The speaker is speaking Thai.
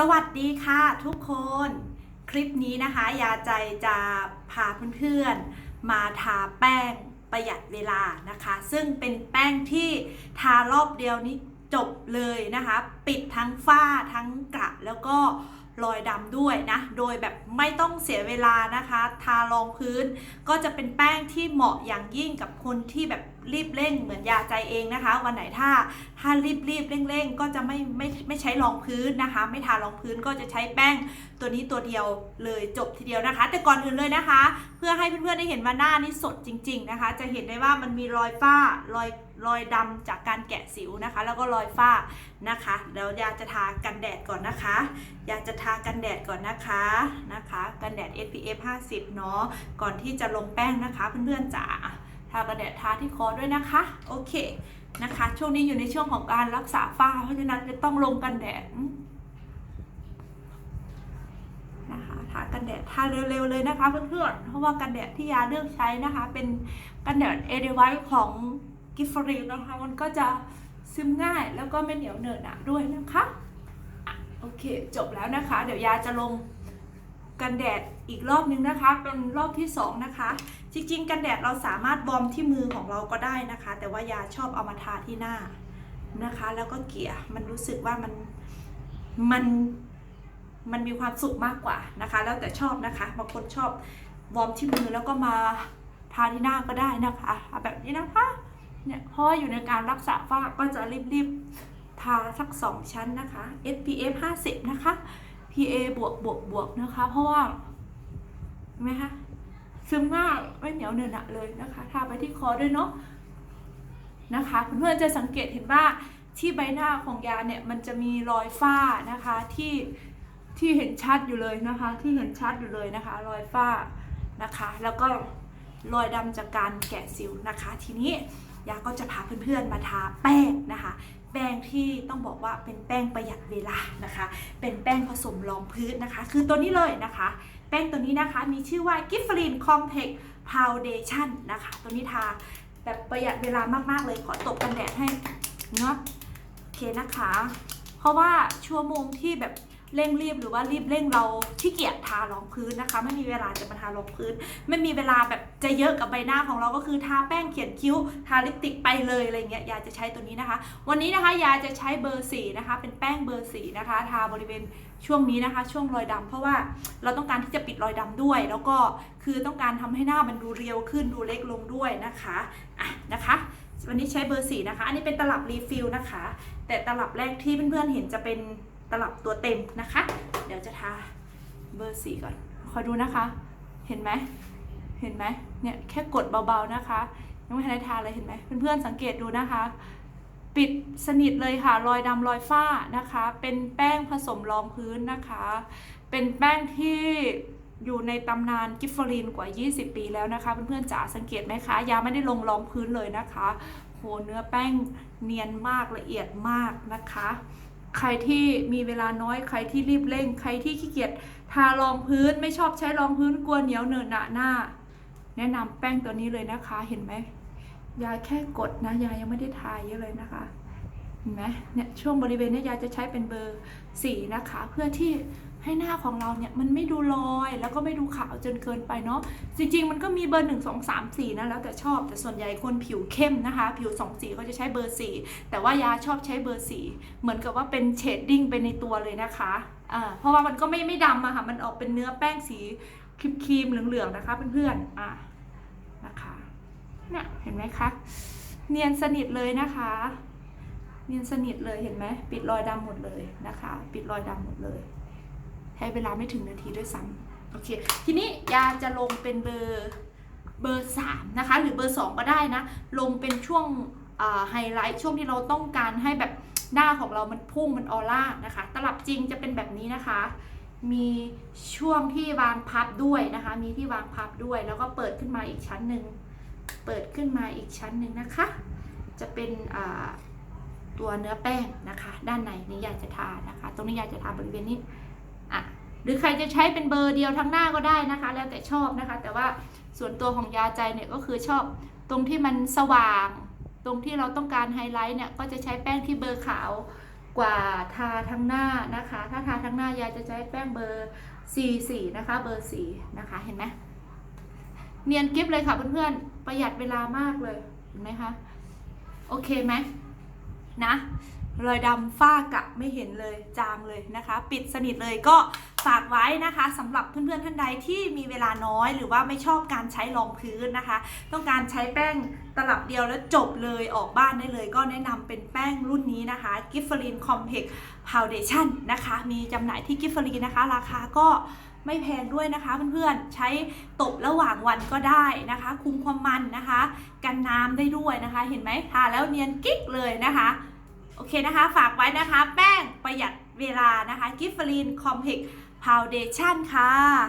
สวัสดีค่ะทุกคนคลิปนี้นะคะ ยาใจจะพาเพื่อนๆ มาทาแป้งประหยัดเวลานะคะ ซึ่งเป็นแป้งที่ทารอบเดียวนี้จบเลยนะคะ ปิดทั้งฝ้าทั้งกระแล้วก็ รอยดำด้วยนะ โดยแบบไม่ต้องเสียเวลานะคะ ทารองพื้นก็จะเป็นแป้งที่เหมาะอย่างยิ่งกับคนที่แบบรีบเร่งเหมือนยาใจเองนะคะ วันไหนถ้าถ้ารีบรีบเร่งเร่งๆ ก็จะไม่ไม่ไม่ใช้รองพื้นนะคะ ไม่ทารองพื้นก็จะใช้แป้งตัวนี้ตัวเดียวเลยจบทีเดียวนะคะ แต่ก่อนอื่นเลยนะคะ เพื่อให้เพื่อนๆได้เห็นว่าหน้านี้สดจริง ๆนะคะ จะเห็นได้ว่ามันมีรอยฝ้ารอย รอยดำจากการแกะสิวนะคะ แล้วก็รอยฝ้านะคะเดี๋ยวยาจะทากันแดดก่อนนะคะยาจะทากันแดดก่อนนะคะนะคะ กันแดด SPF 50 เนาะก่อนที่จะลงแป้งนะคะ เพื่อนๆจ๋าทากันแดดทาที่คอด้วยนะคะ โอเคนะคะ ช่วงนี้อยู่ในช่วงของการรักษาฝ้า เพราะฉะนั้นจะต้องลงกันแดดนะคะทากันแดดทาเร็วๆเลยนะคะเพื่อนๆเพราะว่ากันแดดที่ยาเลือกใช้นะคะ เป็นกันแดดเอเดไวของ กิฟฟรีนะคะ มันก็จะซึมง่ายแล้วก็ไม่เหนียวเหนอะหนะด้วยนะคะโอเคจบแล้วนะคะ เดี๋ยวยาจะลงกันแดดอีกรอบนึงนะคะ เป็นรอบที่สองนะคะ จริงๆ กันแดดเราสามารถบอมที่มือของเราก็ได้นะคะ แต่ว่ายาชอบเอามาทาที่หน้านะคะ แล้วก็เกี่ยมันรู้สึกว่ามันมันมันมีความสุขมากกว่านะคะ แล้วแต่ชอบนะคะบางคนชอบบอมที่มือแล้วก็มาทาที่หน้าก็ได้นะคะแบบนี้นะคะ เนี่ยเพราะว่าอยู่ในการรักษาฝ้าก็จะรีบๆทาสัก 2 ชั้นนะคะ SPF 50 นะคะ PA บวกบวกบวกนะคะ เพราะว่าเห็นไหมคะซึมง่ายไม่เหนียวเนอะหนะเลยนะคะทาไปที่คอด้วยเนาะนะคะเพื่อนๆจะสังเกตเห็นว่าที่ใบหน้าของยาเนี่ยมันจะมีรอยฝ้านะคะที่ที่เห็นชัดอยู่เลยนะคะ ที่เห็นชัดอยู่เลยนะคะ รอยฝ้านะคะ แล้วก็รอยดำจากการแกะสิวนะคะทีนี้ ยาก็จะพาเพื่อนๆมาทาแป้งนะคะ แป้งที่ต้องบอกว่าเป็นแป้งประหยัดเวลานะคะ เป็นแป้งผสมรองพื้นนะคะ คือตัวนี้เลยนะคะ แป้งตัวนี้นะคะมีชื่อว่า g i f f r i n Compact Foundation นะคะ ตัวนี้ทาแบบประหยัดเวลามากๆเลยขอตบกันแดดให้เนาะโอเคนะคะ เพราะว่าชั่วโมงที่แบบ เร่งรีบหรือว่ารีบเร่งเราที่เกียจทารองพื้นนะคะ ไม่มีเวลาจะมาทารองพื้น ไม่มีเวลาแบบจะเยอะกับใบหน้าของเราก็คือทาแป้งเขียนคิ้วทาลิปสติกไปเลยอะไรเงี้ยยาจะใช้ตัวนี้นะคะ วันนี้นะคะยาจะใช้เบอร์สีนะคะเป็นแป้งเบอร์สีนะคะ ทาบริเวณช่วงนี้นะคะ ช่วงรอยดำเพราะว่าเราต้องการที่จะปิดรอยดำด้วย แล้วก็คือต้องการทำให้หน้ามันดูเรียวขึ้นดูเล็กลงด้วยนะคะอะนะคะวันนี้ใช้เบอร์สีนะคะ อันนี้เป็นตลับรีฟิลนะคะ แต่ตลับแรกที่เพื่อนๆเห็นจะเป็น ตลับตัวเต็มนะคะ เดี๋ยวจะทาเบอร์สีก่อน คอยดูนะคะ เห็นไหมเห็นไหมเนี่ยแค่กดเบาๆนะคะ ยังไม่ทันได้ทาเลยเห็นไหมเพื่อนๆสังเกตดูนะคะ ปิดสนิทเลยค่ะ รอยดำรอยฝ้านะคะ เป็นแป้งผสมรองพื้นนะคะ เป็นแป้งที่อยู่ในตำนานกิฟฟรีนกว่า 20 ปีแล้วนะคะ เพื่อนๆจ๋าสังเกตไหมคะ ยาไม่ได้ลงรองพื้นเลยนะคะ โหเนื้อแป้งเนียนมากละเอียดมากนะคะ ใครที่มีเวลาน้อยใครที่รีบเร่ง ใครที่ขี้เกียจทารองพื้นไม่ชอบใช้รองพื้นกลัวเหนียวเหนอะหนะหน้า แนะนำแป้งตัวนี้เลยนะคะเห็นไหมยายแค่กดนะยายยังไม่ได้ทาเยอะเลยนะคะ ห็นไหมเนี่ยช่วงบริเวณเนี้ยายจะใช้เป็นเบอร์สีนะคะ เพื่อที่ให้หน้าของเราเนี่ยมันไม่ดูลอยแล้วก็ไม่ดูขาวจนเกินไปเนาะจริงๆ มันก็มีเบอร์หนึ่งสองสามสี่นะแล้วแต่ชอบแต่ส่วนใหญ่คนผิวเข้มนะคะ ผิวสองสีเขาจะใช้เบอร์สี่แต่ว่ายาชอบใช้เบอร์สี่เหมือนกับว่าเป็นเชดดิ้งไปในตัวเลยนะคะอ่าเพราะว่ามันก็ไม่ไม่ดำอะค่ะมันออกเป็นเนื้อแป้งสีครีมๆเหลืองๆนะคะเพื่อนๆอะนะคะเนี่ยเห็นไหมคะเนียนสนิทเลยนะคะ เนียนสนิทเลยเห็นไหมปิดรอยดำหมดเลยนะคะ ปิดรอยดำหมดเลยใช้เวลาไม่ถึงนาทีด้วยซ้ำโอเค ทีนี้ยาจะลงเป็นเบอร์เบอร์สามนะคะ หรือเบอร์สองก็ได้นะ ลงเป็นช่วงไฮไลท์ช่วงที่เราต้องการให้แบบหน้าของเรามันพุ่งมันออร่านะคะ ตลับจริงจะเป็นแบบนี้นะคะ มีช่วงที่วางพับด้วยนะคะ มีที่วางพับด้วยแล้วก็เปิดขึ้นมาอีกชั้นหนึ่งเปิดขึ้นมาอีกชั้นหนึ่งนะคะ จะเป็นอ่า ตัวเนื้อแป้งนะคะ ด้านในนี้ยากจะทานะคะ ตรงนี้อยากจะทาบริเวณนี้อะหรือใครจะใช้เป็นเบอร์เดียวทั้งหน้าก็ได้นะคะ แล้วแต่ชอบนะคะ แต่ว่าส่วนตัวของยาใจเนี่ยก็คือชอบตรงที่มันสว่าง ตรงที่เราต้องการไฮไลท์เนี่ยก็จะใช้แป้งที่เบอร์ขาวกว่าทาทั้งหน้านะคะ ถ้าทาทั้งหน้ายาจะใช้แป้งเบอร์ C4 นะคะ เบอร์ 4 นะคะ เห็นไหมเนียนกิฟเลยค่ะเพื่อนๆ ประหยัดเวลามากเลย เห็นไหมคะ โอเคไหม นะรอยดำฝ้ากะไม่เห็นเลยจางเลยนะคะ ปิดสนิทเลยก็ฝากไว้นะคะสำหรับเพื่อนๆท่านใดที่มีเวลาน้อยหรือว่าไม่ชอบการใช้รองพื้นนะคะ ต้องการใช้แป้งตลับเดียวแล้วจบเลยออกบ้านได้เลย ก็แนะนำเป็นแป้งรุ่นนี้นะคะ g i f f e r i n Compact Foundation นะคะ มีจำหน่ายที่ g i f f e r i n นะคะ ราคาก็ไม่แพงด้วยนะคะเพื่อนๆ ใช้ตบระหว่างวันก็ได้นะคะ คุมความมันนะคะ น้ำได้ด้วยนะคะ เห็นไหมทาแล้วเนียนกิ๊กเลยนะคะ โอเคนะคะ ฝากไว้นะคะ แป้งประหยัดเวลานะคะ กิฟฟินคอมเพล็กซ์พาวเดชชันค่ะ